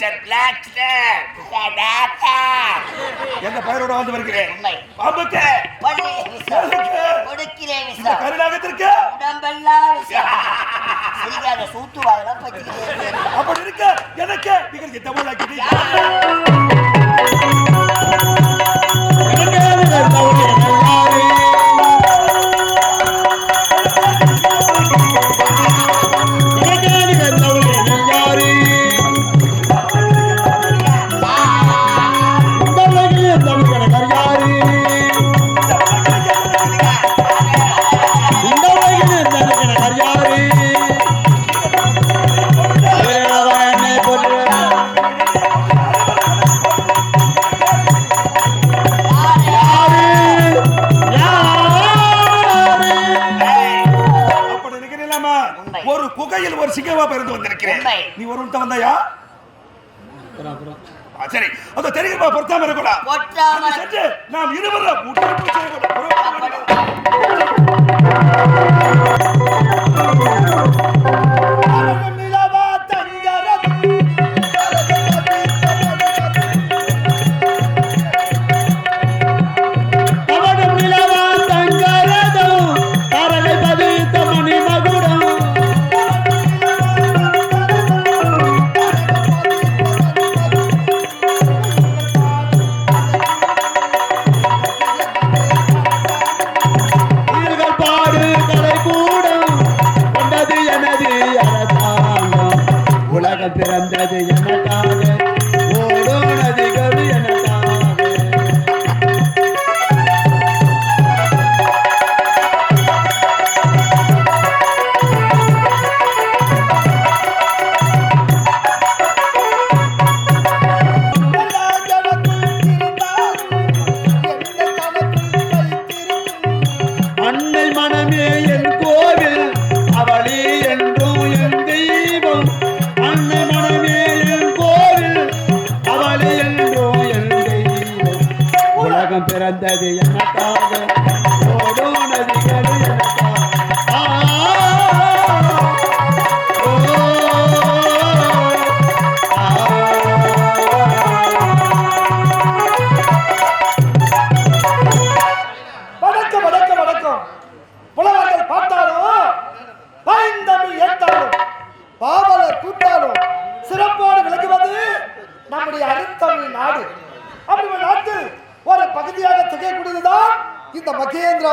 கருணாகரம் அமைச்சர் பிளாக் எந்த பெயரோட வந்து வருகிறேன்? உண்மை. பாம்புக்கு கொடுக்கிறேன் விஷம் கருணாகத்திற்கு உடம்பெல்லாம் விஷம் சிரிக்காத சூத்து வாயெல்லாம் பச்சிக்கிறேன் அப்படி இருக்க எனக்கு. நீங்கள் அதோ தெரியுமா பொருத்தாம அங்கு சென்று நாம் இருவரும் முற்றுகையிட்டு செய்யக்கூடாது.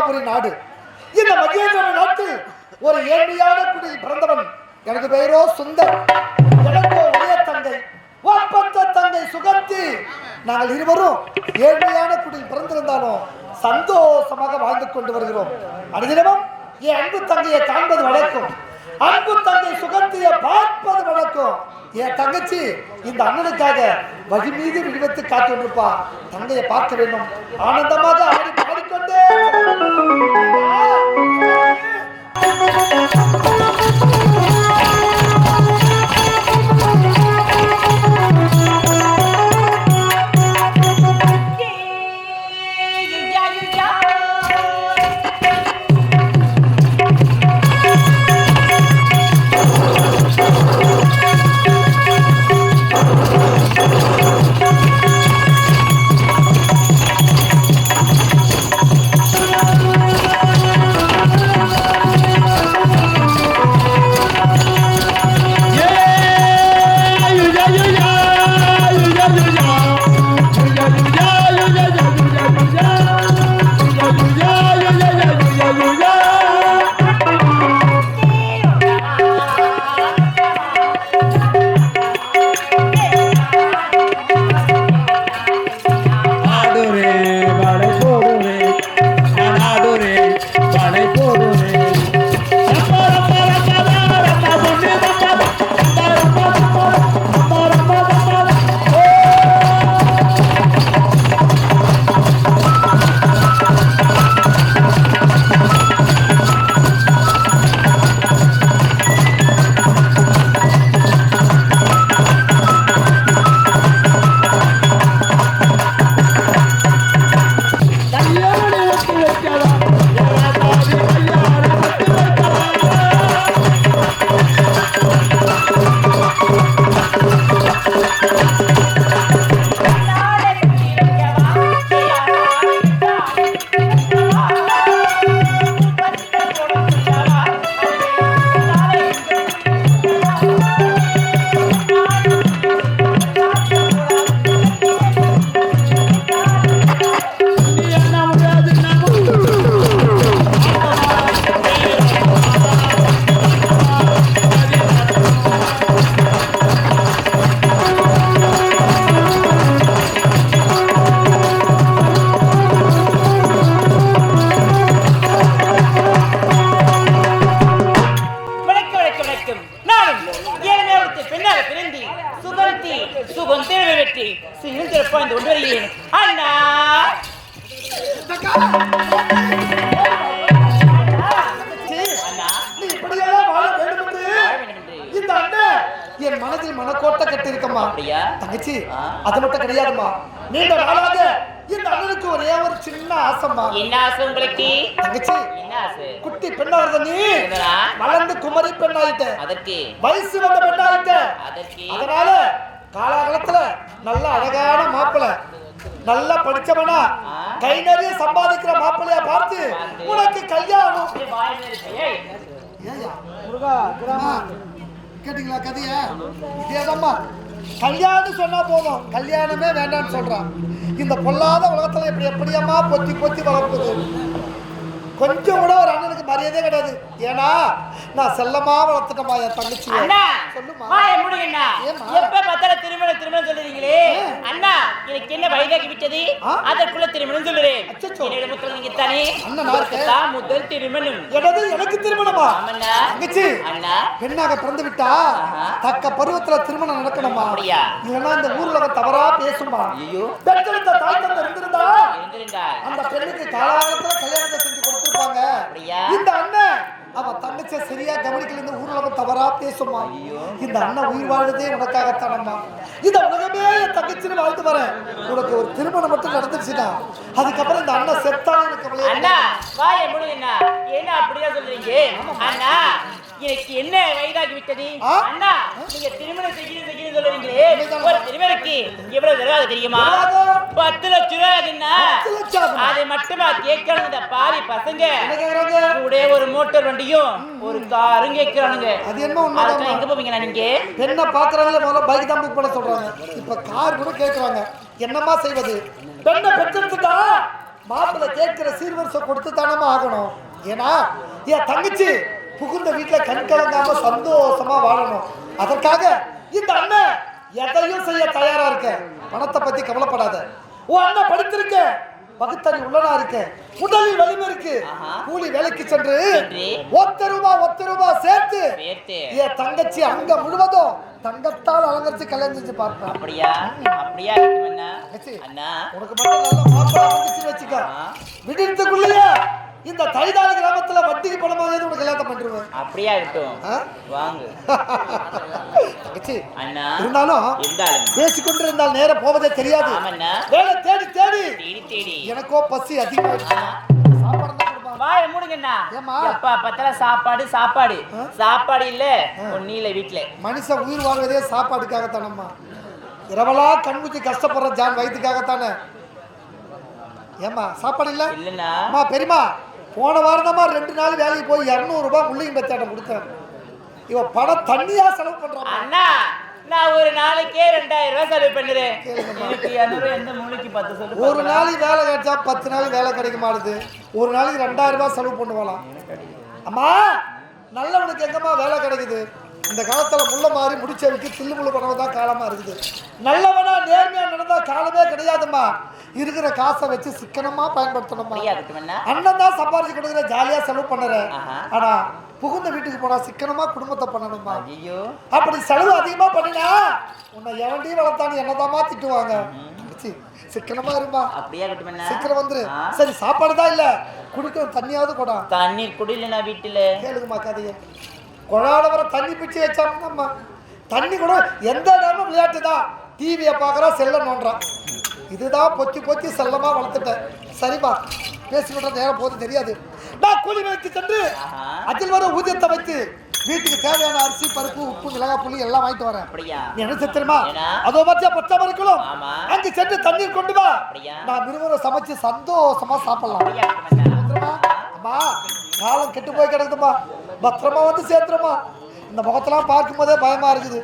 மகேந்திராபுரி நாடு. இந்த மகேந்திர நாட்டில் ஒரு ஏழ்மையான குடியில் பிறந்தவன். எனக்கு பெயரோ சுந்தர். எனக்கோ உடைய தங்கை. ஒப்பந்த தங்கை சுகந்தி. நாங்கள் இருவரும் ஏழ்மையான குடியில் பிறந்திருந்தாலும் சந்தோஷமாக வாழ்ந்து கொண்டு வருகிறோம். அனுதினமும் என் அன்பு தங்கையை காண்பது வழக்கம் அன்பு தங்கை சுகத்தியை பார்ப்பது வழக்கம் என் தங்கச்சி இந்த அண்ணனுக்காக வழி மீது விடுவித்து காத்து கொண்டிருப்பா. தங்கையை பார்க்க வேண்டும். ஆனந்தமாக ஆடி பாடிக்கொண்டே அது மட்டும் கிடையாதும்மா. நீண்ட நாளாக இந்த அண்ணனுக்கு ஒரே ஒரு சின்ன ஆசைம்மா. என்ன ஆசை உங்களுக்கு? தங்கச்சி என்ன ஆசை? குட்டி பெண்ணாகிறத நீ? வளர்ந்து குமரி பெண்ணாயிட்ட. அதற்கு? வயசு வந்த பெண்ணாயிட்ட. அதற்கு? அதனால காலாகாலத்துல நல்ல அழகான மாப்பிளை. நல்லா படிச்சவனா. கை நிறைய சம்பாதிக்கிற மாப்பிள்ளைய பார்த்து உனக்கு கல்யாணம். முருகா கேட்டீங்களா கதைய? இதேதாம்மா கல்யாணம் சொன்னா போதும். கல்யாணமே வேண்டாம்னு சொல்றான். இந்த பொல்லாத உலகத்துல இப்படி எப்படியம்மா பொத்தி பொத்தி வளர்ப்பது? கொஞ்சம் கூட ஒரு அண்ணனுக்கு மரியாதையே கிடையாது. ஏன்னா நான் செல்லமா வளர்த்துட்டேம்மா என் தங்கச்சி. சொல்லுமா ஏம்மா? எப்ப பார்த்தாலும் திருமணம் திருமணம் சொல்லுறீங்களே? அண்ணா எனக்கு என்ன வயதாகி விட்டது? அதற்குள்ள திருமணம் சொல்லுறேன். நீங்க தானே? முதல் திருமணம். எனது எனக்கு திருமணமா? தங்கச்சி அண்ணா. பெண்ணாக பிறந்து விட்டா தக்க பருவத்துல திருமணம் நடக்கணுமா? இல்லைன்னா இந்த ஊர்ல தவறா பேசுமா? ஐயோ. பெற்றெடுத்த தாய் தந்தை இருந்திருந்தா? அந்த பெண்ணுக்கு காலாகாலத்துல கல்யாணத்தை செஞ்சு கொடுத்திருப்பாங்க அப்படியா? இந்த அண்ணன் சரியா கவனிக்கல இந்த ஊர்ல தவறா பேசுமா இந்த அண்ணன் உயிர் வாழ்றதே உனக்காகத்தானம்மா. இந்த உலகமே என் தங்கச்சின்னு வாழ்ந்து வரேன். உனக்கு ஒரு திருமணம் மட்டும் நடந்துருச்சுன்னா அதுக்கப்புறம் இந்த அண்ணன் செத்தாலும் எனக்கு அண்ணா. வாய என்ன அப்படியா சொல்றீங்க. அண்ணா எனக்கு என்ன வயதாகி விட்டது? அண்ணா நீங்க திருமணம் செய்யணும் செய்யணும் சொல்றீங்களே ஒரு திருமணக்கு எவ்வளவு தருவாங்க தெரியுமா? பத்து லட்சம் ரூபாய்? அதை மட்டுமா கேட்கணும் இந்த பாவி பசங்க. என்ன கூட ஒரு மோட்டார் வண்டியும் ஒரு காரும் கேட்கறானுங்க. அது என்ன? அதுக்கு எங்க போவீங்க நீங்க? பெண்ணை பாக்குறாங்களே முதல்ல பைக் தான் புக் பண்ண சொல்றாங்க. இப்ப கார் கூட கேக்குறாங்க என்னம்மா செய்வது? பெண்ணை பெற்றெடுத்துட்டா? மாப்பிள்ளை கேட்கிற சீர்வரிசை கொடுத்து தானமா ஆகணும். ஏன்னா என் தங்கச்சி புகுந்த வீட்டுல கண் கலங்காம சந்தோஷமா வாழணும். அதற்காக இந்த அண்ணன் எதையும் செய்ய தயாரா இருக்க. பணத்தை பத்தி கவலைப்படாத. உன் அண்ணன் படித்திருக்க. பகுத்தறி உள்ளனா இருக்கு. உடலில் வலிமை இருக்கு. கூலி வேலைக்கு சென்று ஒத்த ரூபா ஒத்த ரூபா சேர்த்து. என் தங்கச்சி அங்க முழுவதும் தங்கத்தால் அலங்கரிச்சு கல்யாணம் செஞ்சு பார்ப்பேன். அப்படியா? அப்படியா அண்ணா? உனக்கு மட்டும் நல்ல மாப்பிள்ளை வந்துச்சுன்னு வச்சுக்க. ஆ. இந்த தைதாளி கிராமத்துல வட்டிக்கு பணம் வாங்கியது உனக்கு கல்யாணம் பண்ணிருவேன் அப்படியா இருக்கட்டும். ஆ? வாங்க. இருந்தாலும் பேசிக்கொண்டு இருந்தால் நேரம் போவதே தெரியாது. வேலை தேடி தேடி. தேடி எனக்கோ பசி தான் கொடுப்பாங்க. வாய மூடுங்கண்ணா? எப்பா பார்த்தாலும் சாப்பாடு சாப்பாடு. சாப்பாடு இல்ல ஒன்னும் இல்ல வீட்டுல மனுஷன் உயிர் வாழ்வதே சாப்பாடுக்காகத்தானம்மா. இரவலா கண்முச்சி கஷ்டப்படுற ஜான் வயிற்றுக்காகத்தானே ஏம்மா சாப்பாடு இல்ல? இல்லண்ணா. அம்மா பெரியம்மா. போன வாரம் ரெண்டு நாள் வேலைக்கு போய் இரநூறுபா முள்ளிங்க பச்சாட்டம் கொடுத்தேன். இவ பணம் தண்ணியா செலவு பண்றான் அண்ணா நான் ஒரு நாளைக்கே ரெண்டாயிரம் ரூபாய் செலவு பண்ணுறேன். கேளுங்கம்மா. எனக்கு இரநூறு எந்த மூளைக்கு பத்து சொல்லு ஒரு நாளைக்கு வேலை கிடைச்சா பத்து நாள் வேலை கிடைக்க மாட்டுது ஒரு நாளைக்கு ரெண்டாயிரம் ரூபாய் செலவு பண்ணுவாளாம். அம்மா நல்லவனுக்கு எங்கம்மா வேலை கிடைக்குது? இந்த காலத்துல முள்ள மாறி முடிச்சவனுக்கு தில்லு முள்ளு பணம் தான் காலமா இருக்குது. நல்லவனா நேர்மையா நடந்தா காலமே கிடையாதும்மா. இருக்கிற காசை வச்சு சிக்கனமா பயன்படுத்தணும்மா. அப்படியா இருக்கட்டுமண்ணா அண்ணன் தான் சம்பாரிச்சு கொடுக்குற ஜாலியா செலவு பண்ணுற. ஆஹா. ஆனா புகுந்த வீட்டுக்கு போனா சிக்கனமா குடும்பத்தை பண்ணணும்மா. ஐயோ அப்படி செலவு அதிகமா பண்ணினா உன்னை எவன்டி வளர்த்தான்னு என்னதாம்மா திட்டுவாங்க. சிக்கனமா இருமா அப்படியா இருக்கட்டுமண்ணா சீக்கிரம் வந்துரு. சரி சாப்பாடு தான் இல்ல. குடிக்கிற தண்ணியாவது கூட. தண்ணீர் குடியிலண்ணா வீட்டுல. கேளுங்கம்மா கதையை. குழால வர தண்ணி பிடிச்சி வச்சாம்மா தண்ணி கூட எந்த நேரமும் விளையாட்டு தான் டிவியை பார்க்குறா செல்ல நோண்டுறான் இதுதான் பொத்தி பொத்தி செல்லமா வளர்த்துட்டேன் சரிம்மா பேசிக்கிட்ட நேரம் போது தெரியாது. நான் கூலி வேலைக்கு சென்று. அதில் வர ஊதியத்தை வைத்து வீட்டுக்கு தேவையான அரிசி பருப்பு உப்பு மிளகாய் புளி எல்லாம் வாங்கிட்டு வரேன். என்ன ஏன்னா? அதோ பச்சை பச்சை மறிக்கலும் ஆமா. அங்கு சென்று தண்ணீர் கொண்டு வா? நான் விரும்புகிற சமைச்சு சந்தோஷமா சாப்பிடலாம். அம்மா காலம் கெட்டு போய் கிடக்குதும்மா. பத்திரமா வந்து சேர்த்துறமா இந்த முகத்தெல்லாம் பார்க்கும்போதே பயமா இருக்குது.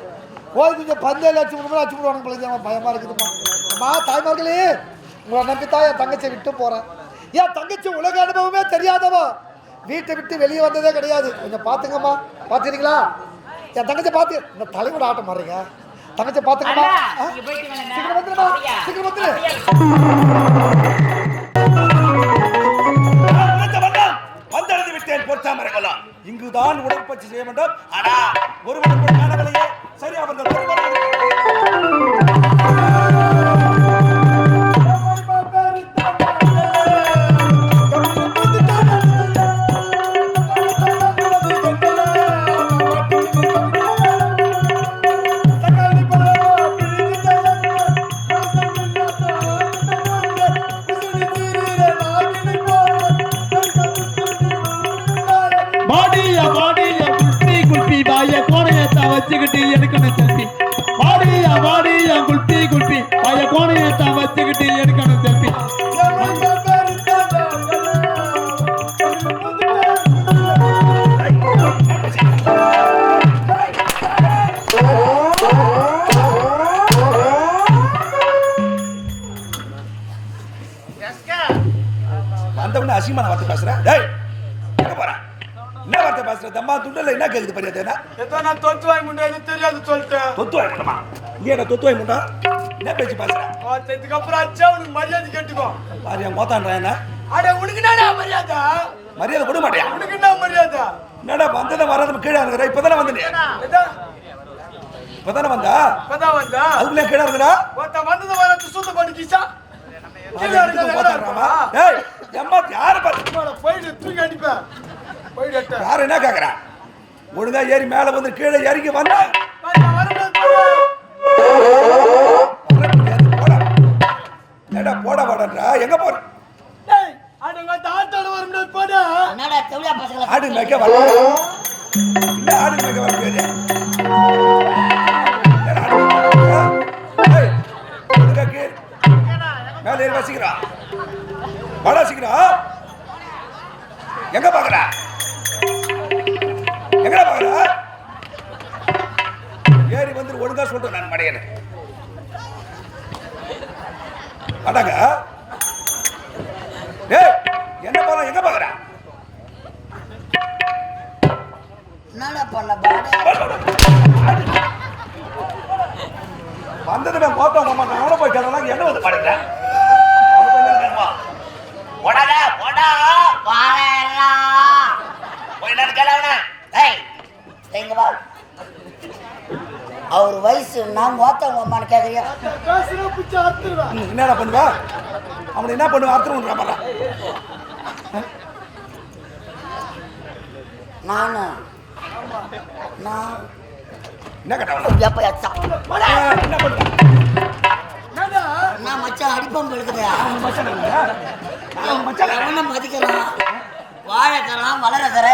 போய் கொஞ்சம் பந்தேல் அடிச்சு விடுவோம் அடிச்சு விடுவாங்க பிள்ளைங்க பயமா இருக்குதும்மா அம்மா தாய்மார்களே உங்களை நம்பி தான் என் தங்கச்சியை விட்டு போறேன். என் தங்கச்சி உலக அனுபவமே தெரியாதவோ. வீட்டை விட்டு வெளியே வந்ததே கிடையாது. கொஞ்சம் பார்த்துங்கம்மா. பார்த்துறீங்களா என் தங்கச்சி பார்த்து இந்த தலைவிட ஆட்டம் மாறுறீங்க தங்கச்சி பார்த்துக்கம்மா. சீக்கிரம் அப்படியா? சீக்கிரம் வந்துரு. வந்தடைந்து விட்டேன் இங்குதான் உடற்பயிற்சி செய்ய வேண்டும். ஆனா ஒருவர் ஒரு காணவில்லையே. சரி அவர்கள் வந்தவன அசிங்கமான வார்த்தை பேசுற டேய் எங்க போற? என்ன வார்த்தை பேசுற? தம்மா துண்டல என்ன கேக்குது பரியாத என்ன ஏதோ நான் தொத்து வாங்கி முடியாது தெரியாது சொல்லிட்டேன். தொத்து வாய் முண்டமா? நீ என்ன தொத்து வாய் முண்டா? என்ன பேச்சு பேசுற? இதுக்கு அப்புறம் அச்சா உனக்கு மரியாதை கேட்டுக்கோ. பாரியா மோத்தான்றா என்ன? அட உனக்கு என்னடா மரியாதை? மரியாதை கொடுக்க மாட்டியா? உனக்கு என்ன மரியாதை? என்னடா வந்தத வராத கீழே இருக்கிற இப்பதானே வந்த நீ? இப்பதானே வந்தா? இப்பதான் வந்தா. அதுக்குள்ளே கீழே இருக்கிறா வந்தது வர சுத்த பண்ணிக்கிச்சா கீழே இருக்கிற எம்மா யார பாத்து போயிட்டு தூக்கி அடிப்பேன்? போயிட்டு. யார் என்ன கேக்குறா? ஒழுங்கா ஏறி மேல வந்து கீழே இறங்கி வந்தா? பாரு, பாரு. போடா ஏடா போடா போடா எங்க போற? என்னடா ஆடு மேய்க்க வர ஆடு மேய்க்க வர முடியாது. மேல ஏறி வசிக்கிறா. வாடா சீக்கிரம். எங்க பாக்குற? எங்கடா பாக்குற? ஏறி வந்து ஒழுங்கா சொல்றேன் நான் மடையன. அடாங்க டேய் என்ன போறோம் எங்க பாக்குற? என்னடா பண்ண வந்ததுமே மோத்தம் மாமா நான் போய் கேட்டலாம் என்ன வந்து பாடுறேன் போய் நான் கேளவன ஏய் எங்க வா. அவர் வயசு நான் ஓத்தவங்க அம்மான்னு அறுத்துருவேன் என்னடா பண்ணுவா? அவனை என்ன பண்ணுவா? அர்த்தம் பண்ண நானு. நான் என்ன எச்சா என்ன பண்ணுவா? என்னடா நான் மச்சான் அடிப்பம் எடுக்குதா மச்சான் எவனை மதிக்கிறான் வாழைக்கறான் வளரக்கற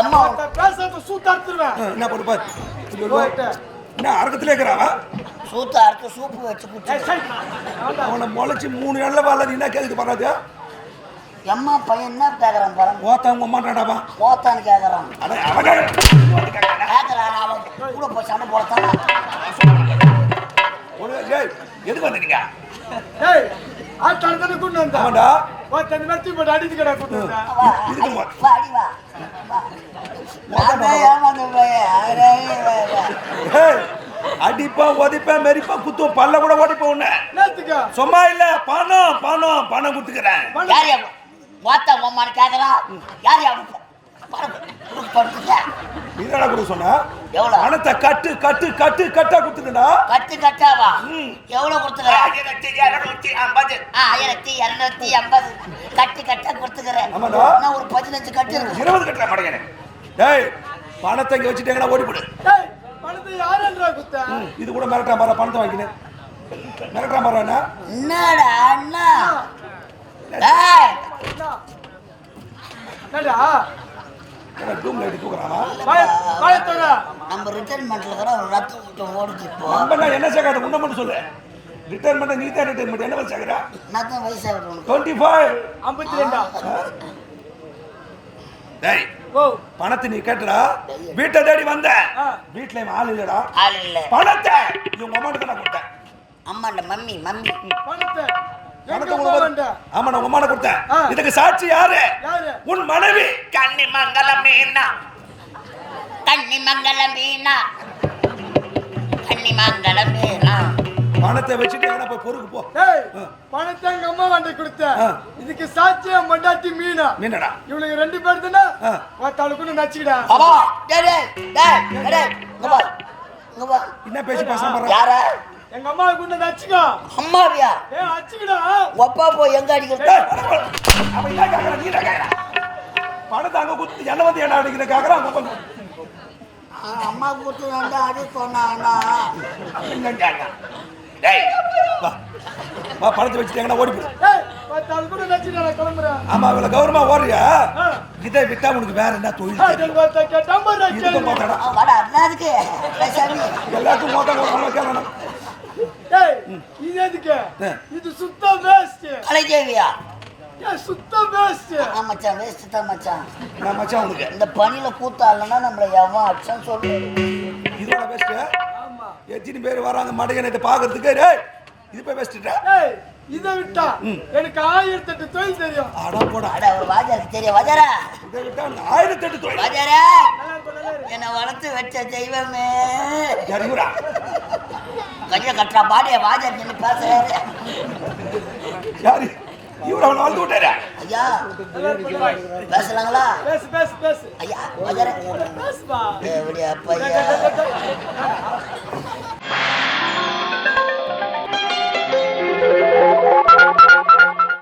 எம்மா பேசுறத சூத்த அறுத்துருவேன். என்ன போயிட்டு. என்ன அறக்கத்திலே இருக்கிறாவா சூத்த அறுத்து சூப்பு வச்சு குடிச்சு. அவனை முளைச்சு மூணு நாள்ல வரல நீ என்ன கேக்குது பண்ணாது எம்மா பையன் என்ன கேக்குறான் பாருங்க ஓத்தவங்க அம்மாட்டாடாப்பா ஓத்தான்னு கேக்குறான். அட அவங்க கேக்குறான். அவன் கூட போய் சண்டை போடத்தான். எதுக்கு வந்தீங்க ஏய், ஆட்டு அறுத்தனை கொண்டு வந்தா. ஆமாண்டா ஒருத்த இந்த மாதிரி தூக்கி போட்டு அடிச்சுக்கடா கொண்டு வந்தா. வா, இதுக்கு அடி, வா. வா, அடி வா. வா. நான் தான் ஏமாந்து போயேன். அடே, வா, வா. ஏய் அடிப்பான் உதைப்பான் மெரிப்பான் குத்துவோம் பல்ல கூட ஓடிப்போம் உன்னை? சும்மா இல்ல பணம் பணம் பணம் கொடுத்துக்கிறேன் யார் உம்மான்னு கேக்குறான் யார் யா நீதாடா கொடுக்க சொன்ன எவ்வளவு? பணத்தை கட்டு கட்டு கட்டு கட்டா கொடுத்துக்கடா கட்டு கட்டாவா? ம். எவ்வளவு கொடுத்துக்கிற? ஆயிரத்தி இருநூத்தி ஐம்பது. ஆயிரத்தி இருநூத்தி ஐம்பது. கட்டு கட்டா கொடுத்துக்கிறேன். நான் ஒரு பதினஞ்சு கட்டு இருக்கு? இருபது கட்டுற மடையனே. டேய் பணத்தை இங்க வச்சுட்டேங்கடா ஓடி போடு. பணத்தை யாருன்றா குத்தா? இது கூட மிரட்டா பாரு பணத்தை வாங்கினேன். மிரட்டா பாரு என்ன? என்னடா அண்ணா? டேய், என்ன? டூம் லைட் தூக்குறானா. நம்ம ரிட்டைர்மெண்ட்ல இருக்கிற ஒரு ரத்த ஊட்டம் ஓடுது இப்போ. நம்ம நான் என்ன சேர்க்காத? உன்ன மட்டும் சொல்லு. ரிட்டைர்மெண்ட் நீ தான் ரிட்டைர்மெண்ட் என்ன சேர்க்குறா? நான் தான் வயசாகுது உனக்கு டுவெண்ட்டி ஃபைவ் ஐம்பத்தி ரெண்டா? டேய் ஓ, பணத்தை நீ கேட்டுடா. வீட்டை தேடி வந்த. வீட்டுல ஆள் இல்லடா. ஆள் இல்ல. பணத்தை இவங்க அம்மாட்ட நான் கொடுத்தேன் அம்மாண்ட மம்மி மம்மி. பணத்தை. எங்க? ஆமா நான் அம்மாட்ட கொடுத்தேன். இதுக்கு சாட்சி யாரு? யாரு? உன் மனைவி. கன்னி மங்கலம் மீனா. கன்னி மங்கல மீனா. கன்னி மீனா. பணத்தை வச்சுட்டு எங்கடா போய் பொறுக்கு போ. பணத்தை எங்க அம்மா வாண்டி கொடுத்த. இதுக்கு சாட்சியம் மண்டாட்டி மீனா? மீனடா. இவளுக்கு ரெண்டு பேர் தானே? ஆ. ஒருத்தாளுக்குன்னு நச்சுக்கிடா அப்பா டேய் டேய் டேய் டேய் இங்க வா. இங்க வா என்ன பேசி பேச பாரு. யார? எங்க அம்மாவுக்கு நச்சுக்கோ அம்மாவியா? ஏ அச்சுக்கிடா ஒப்பா போய் எங்க அடிக்கிறது அவன் என்ன கேக்குறான் நீ கேக்குற. பணத்தை அங்க குத்து என்ன வந்து என்ன அடிக்கிற? கேக்குறான் அங்க வந்து ஆ, அம்மா கூட்டு வேண்டாம் என்ன கேக்குறான் டேய் வா. பணத்தை வச்சுட்டு எங்கடா ஓடி போடு அது கூட ஆமா அவளை கௌரவமா ஓடுறியா? ஆ. இதை விட்டா உனக்கு வேற என்ன தொழில் எல்லாத்துக்கும் மோத்த போடாம கேட்கணும். இது எதுக்கு. இது சுத்த வேஸ்ட் கலைதேவியா சுத்த வேஸ்ட் ஆ மச்சான் வேஸ்ட் தான் மச்சான். நான் மச்சான் உனக்கு. இந்த பனியில கூத்தாடலன்னா நம்மள எவன் அடிச்சான்னு சொல்லு இதோட பெஸ்ட் எத்தனை பேர் வராங்க மடையனை பாக்குறதுக்கு டேய் இது போய் பெஸ்ட்டா ஏய் இதை விட்டா எனக்கு ஆயிரத்தி எட்டு தொழில் தெரியும். அட போடா அட ஒரு வாஜாருக்கு தெரியும். வாஜாரா இதை விட்டா உனக்கு ஆயிரத்தி எட்டு தொழில் வாஜாரா. என்னை வளர்த்து வச்ச தெய்வமே. ஜரிகுரா கையை கட்டுறா பாடிய வாஜார் நின்று பேசுறாரு. யாரு? இவர் அவனை வளர்த்து விட்டாரா. ஐயா பேசலாங்களா? பேசு பேசு பேசு. ஐயா வாஜாரா பேசுப்பா எப்படியா பையா